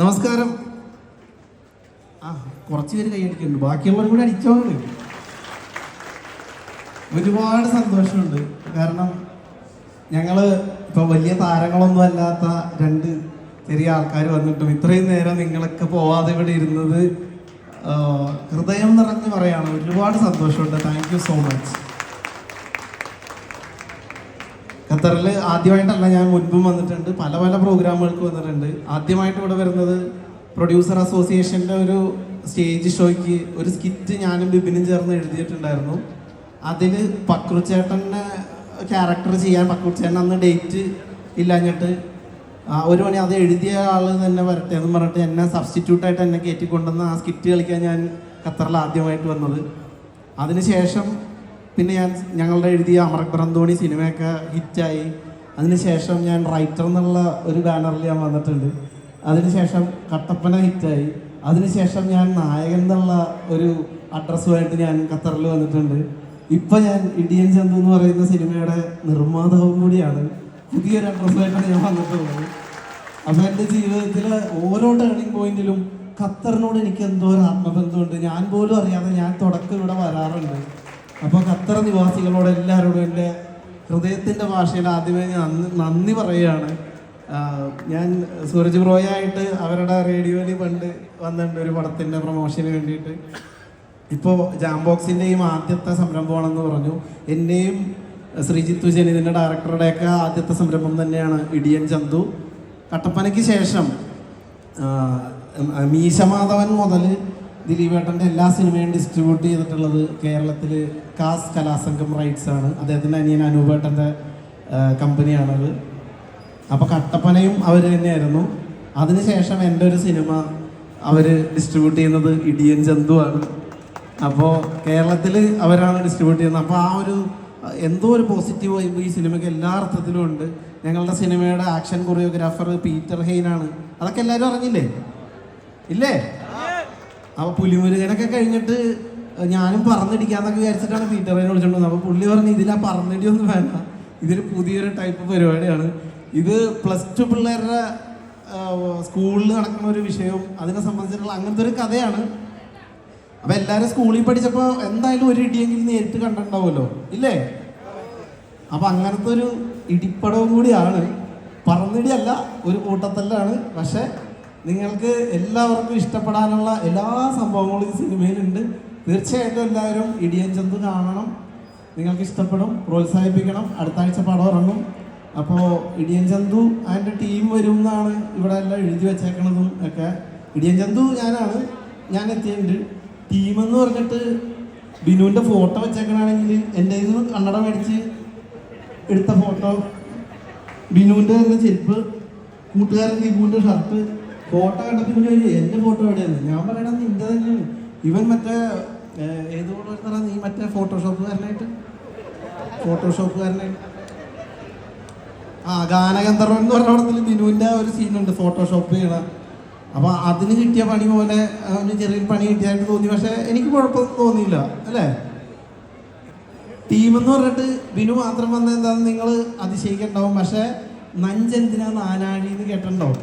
നമസ്കാരം. ആ കുറച്ച് പേര് കൈയടിക്കുന്നുണ്ട് ബാക്കിയുള്ളവരും കൂടെ അടിച്ചോണ്ട് ഒരുപാട് സന്തോഷമുണ്ട്. കാരണം ഞങ്ങൾ ഇപ്പൊ വലിയ താരങ്ങളൊന്നും അല്ലാത്ത രണ്ട് ചെറിയ ആൾക്കാർ വന്നിട്ടും ഇത്രയും നേരം നിങ്ങളൊക്കെ പോവാതെ ഇവിടെ ഇരുന്നത് ഹൃദയം നിറഞ്ഞ് പറയാണ്. ഒരുപാട് സന്തോഷമുണ്ട്. താങ്ക് യു സോ മച്ച് ഖത്തറിൽ ആദ്യമായിട്ടല്ല ഞാൻ മുൻപും വന്നിട്ടുണ്ട്. പല പല പ്രോഗ്രാമുകൾക്ക് വന്നിട്ടുണ്ട്. ആദ്യമായിട്ട് ഇവിടെ വരുന്നത് പ്രൊഡ്യൂസർ അസോസിയേഷന്റെ ഒരു സ്റ്റേജ് ഷോയ്ക്ക് ഒരു സ്കിറ്റ് ഞാനും ബിബിനും ചേർന്ന് എഴുതിയിട്ടുണ്ടായിരുന്നു. അതിൽ പക്രുച്ചേട്ടന്റെ ക്യാരക്ടർ ചെയ്യാൻ പക്രുച്ചേട്ടൻ അന്ന് ഡേറ്റ് ഇല്ലാഞ്ഞിട്ട് ഒരു മണി അത് എഴുതിയ ആൾ തന്നെ വരട്ടെ എന്ന് പറഞ്ഞിട്ട് എന്നെ സബ്സ്റ്റിറ്റ്യൂട്ടായിട്ട് എന്നെ കയറ്റിക്കൊണ്ടുവന്ന് ആ സ്കിറ്റ് കളിക്കാൻ ഞാൻ ഖത്തറിൽ ആദ്യമായിട്ട് വന്നത്. അതിനുശേഷം പിന്നെ ഞാൻ ഞങ്ങളുടെ എഴുതിയ അമർബ്രന്തോണി സിനിമയൊക്കെ ഹിറ്റായി. അതിനുശേഷം ഞാൻ റൈറ്റർ എന്നുള്ള ഒരു ബാനറിൽ ഞാൻ വന്നിട്ടുണ്ട്. അതിനുശേഷം കട്ടപ്പന ഹിറ്റായി. അതിനുശേഷം ഞാൻ നായകൻ എന്നുള്ള ഒരു അഡ്രസ്സുമായിട്ട് ഞാൻ ഖത്തറിൽ വന്നിട്ടുണ്ട്. ഇപ്പം ഞാൻ ഇടിയൻ ചന്തു എന്ന് പറയുന്ന സിനിമയുടെ നിർമ്മാതാവും കൂടിയാണ്. പുതിയൊരു അഡ്രസ്സുമായിട്ടാണ് ഞാൻ വന്നിട്ടുള്ളത്. അപ്പം എന്റെ ജീവിതത്തിലെ ഓരോ ടേണിംഗ് പോയിന്റിലും ഖത്തറിനോട് എനിക്ക് എന്തോ ഒരു ആത്മബന്ധമുണ്ട്. ഞാൻ പോലും അറിയാതെ ഞാൻ തുടക്കം ഇവിടെ വരാറുണ്ട്. അപ്പോൾ ഖത്തർ നിവാസികളോട് എല്ലാവരോടും എന്റെ ഹൃദയത്തിന്റെ ഭാഷയിൽ ആദ്യമേ ഞാൻ നന്ദി പറയുകയാണ്. ഞാൻ സൂരജ് ബ്രോയായിട്ട് അവരുടെ റേഡിയോയിൽ പണ്ട് വന്നിട്ടുണ്ട് ഒരു പടത്തിന്റെ പ്രൊമോഷന് വേണ്ടിയിട്ട്. ഇപ്പോൾ ജാംബോക്സിന്റെയും ആദ്യത്തെ സംരംഭമാണെന്ന് പറഞ്ഞു. എന്റെയും ശ്രീജിത്ത് ജനിതിന്റെ ഡയറക്ടറുടെയൊക്കെ ആദ്യത്തെ സംരംഭം തന്നെയാണ് ഇടിയൻ ചന്തു. കട്ടപ്പനയ്ക്ക് ശേഷം മീശമാധവൻ മുതൽ ദിലീപേട്ടന്റെ എല്ലാ സിനിമയും ഡിസ്ട്രിബ്യൂട്ട് ചെയ്തിട്ടുള്ളത് കേരളത്തിൽ കാസ് കലാസംഘം റൈറ്റ്സ് ആണ്. അദ്ദേഹത്തിന്റെ അനിയൻ അനൂപേട്ടന്റെ കമ്പനിയാണത് അപ്പോൾ കട്ടപ്പനയും അവർ തന്നെയായിരുന്നു. അതിനുശേഷം എന്റെ ഒരു സിനിമ അവർ ഡിസ്ട്രിബ്യൂട്ട് ചെയ്യുന്നത് ഇടിയൻ ജന്തു ആണ്. അപ്പോൾ കേരളത്തിൽ അവരാണ് ഡിസ്ട്രിബ്യൂട്ട് ചെയ്യുന്നത്. അപ്പോൾ ആ ഒരു എന്തോ ഒരു പോസിറ്റീവ് വൈബ് ഈ സിനിമയ്ക്ക് എല്ലാ അർത്ഥത്തിലും ഉണ്ട്. ഞങ്ങളുടെ സിനിമയുടെ ആക്ഷൻ കൊറിയോഗ്രാഫർ പീറ്റർ ഹെയ്നാണ്. അതൊക്കെ എല്ലാവരും അറിഞ്ഞില്ലേ? ഇല്ലേ? അപ്പോൾ പുലിമുരുകനൊക്കെ കഴിഞ്ഞിട്ട് ഞാനും പറന്നിടിക്കാന്നൊക്കെ വിചാരിച്ചിട്ടാണ് പീറ്ററിനെ ഹെയ്നെ അപ്പൊ പുള്ളി പറഞ്ഞു ഇതിലാ പറന്നിടിയൊന്നും വേണ്ട. ഇതൊരു പുതിയൊരു ടൈപ്പ് പരിപാടിയാണ്. ഇത് പ്ലസ് ടു പിള്ളേരുടെ സ്കൂളിൽ നടക്കുന്ന ഒരു വിഷയവും അതിനെ സംബന്ധിച്ചിട്ടുള്ള അങ്ങനത്തെ ഒരു കഥയാണ്. അപ്പൊ എല്ലാരും സ്കൂളിൽ പഠിച്ചപ്പോ എന്തായാലും ഒരു ഇടിയെങ്കിലും നേരിട്ട് കണ്ടിട്ടുണ്ടാവുമല്ലോ. ഇല്ലേ? അപ്പൊ അങ്ങനത്തെ ഒരു ഇടിപ്പടവും കൂടിയാണ്. പറന്നിടിയല്ല ഒരു കൂട്ടത്തല്ലാണ്. പക്ഷെ നിങ്ങൾക്ക് എല്ലാവർക്കും ഇഷ്ടപ്പെടാനുള്ള എല്ലാ സംഭവങ്ങളും ഈ സിനിമയിലുണ്ട്. തീർച്ചയായിട്ടും എല്ലാവരും ഇടിയൻ ചന്ത് കാണണം. നിങ്ങൾക്ക് ഇഷ്ടപ്പെടും പ്രോത്സാഹിപ്പിക്കണം. അടുത്ത ആഴ്ച പടം ഇറങ്ങും. അപ്പോൾ ഇടിയൻ ചന്തു അതിന്റെ ടീം വരും എന്നാണ് ഇവിടെ എല്ലാം എഴുതി വെച്ചേക്കണതും ഒക്കെ. ഇടിയൻ ചന്തു ഞാനാണ്. ഞാൻ എത്തിയിട്ടുണ്ട്. ടീമെന്ന് പറഞ്ഞിട്ട് ബിനുവിന്റെ ഫോട്ടോ വെച്ചേക്കണാണെങ്കിൽ എന്റെ നിന്ന് കണ്ണട മേടിച്ച് എടുത്ത ഫോട്ടോ. ബിനുവിന്റെ തന്നെ ചെരുപ്പ്. കൂട്ടുകാരൻ ദീപുവിന്റെ ഷർട്ട്. ഫോട്ടോ കണ്ടപ്പോൾ ഇവന് എന്റെ ഫോട്ടോ എവിടെയാണ്? ഞാൻ പറയണത് നിന്റെ തന്നെയാണ് ഇവൻ മറ്റേ ഏത് എടുത്താ നീ മറ്റേ ഫോട്ടോഷോപ്പുകാരനായിട്ട് ഫോട്ടോഷോപ്പുകാരനായിട്ട് ആ ഗാനഗന്ധർവൻ എന്ന് പറഞ്ഞ പടത്തിൽ ബിനുവിന്റെ ഒരു സീനുണ്ട് ഫോട്ടോഷോപ്പ് ചെയ്യണ. അപ്പൊ അതിന് കിട്ടിയ പണി പോലെ അവന് ചെറിയൊരു പണി കിട്ടിയായിട്ട് തോന്നി. പക്ഷെ എനിക്ക് കുഴപ്പമൊന്നും തോന്നിയില്ല അല്ലേ? ടീമെന്ന് പറഞ്ഞിട്ട് ബിനു മാത്രം വന്ന എന്താന്ന് നിങ്ങൾ അതിശയിക്കണ്ടാവും. പക്ഷെ നഞ്ചെന്തിനാ നാനാഴി എന്ന് കേട്ടിട്ടുണ്ടാവും?